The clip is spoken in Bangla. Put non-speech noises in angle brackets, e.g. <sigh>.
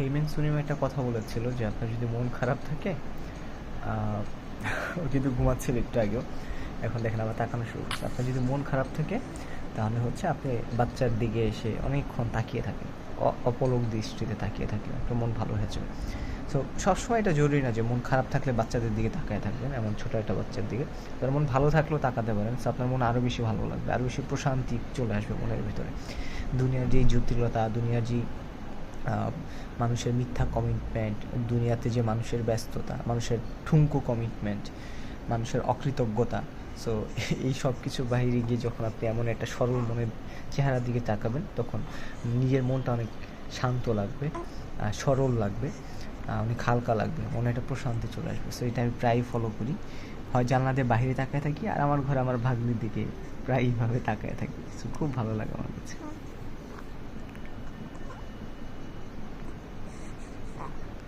হেইমেন সুনিম একটা কথা বলেছিল যে আপনার যদি মন খারাপ থাকে ও কিন্তু ঘুমাচ্ছিল একটু আগেও। এখন দেখেন আবার তাকানো শুরু করছে। আপনার যদি মন খারাপ থাকে, তাহলে হচ্ছে আপনি বাচ্চার দিকে এসে অনেকক্ষণ তাকিয়ে থাকেন। অপলক দৃষ্টিতে তাকিয়ে থাকলে আপনার মন ভালো হয়ে যাবে। তো সবসময় এটা জরুরি না যে মন খারাপ থাকলে বাচ্চাদের দিকে তাকায় থাকবেন, এমন ছোটো একটা বাচ্চার দিকে। তার মন ভালো থাকলেও তাকাতে পারেন। So, আপনার মন আরও বেশি ভালো লাগবে। আরও বেশি প্রশান্তি চলে আসবে মনের ভিতরে। দুনিয়ার যেই জটিলতা দুনিয়ার যেই মানুষের মিথ্যা কমিটমেন্ট দুনিয়াতে যে মানুষের ব্যস্ততা, মানুষের ঠুনকো কমিটমেন্ট মানুষের অকৃতজ্ঞতা। সো <laughs> এই সব কিছু বাইরে গিয়ে যখন আপনি এমন একটা সরল মনের চেহারার দিকে তাকাবেন, তখন নিজের মনটা অনেক শান্ত লাগবে সরল লাগবে অনেক হালকা লাগবে, মনে একটা প্রশান্তি চলে আসবে। সো এটা আমি প্রায়ই ফলো করি। হয় জানলা দিয়ে বাইরে তাকায় থাকি, আর আমার ঘরে আমার ভাগ্নির দিকে প্রায়ইভাবে তাকায় থাকি। সো খুব ভালো লাগে আমার কাছে।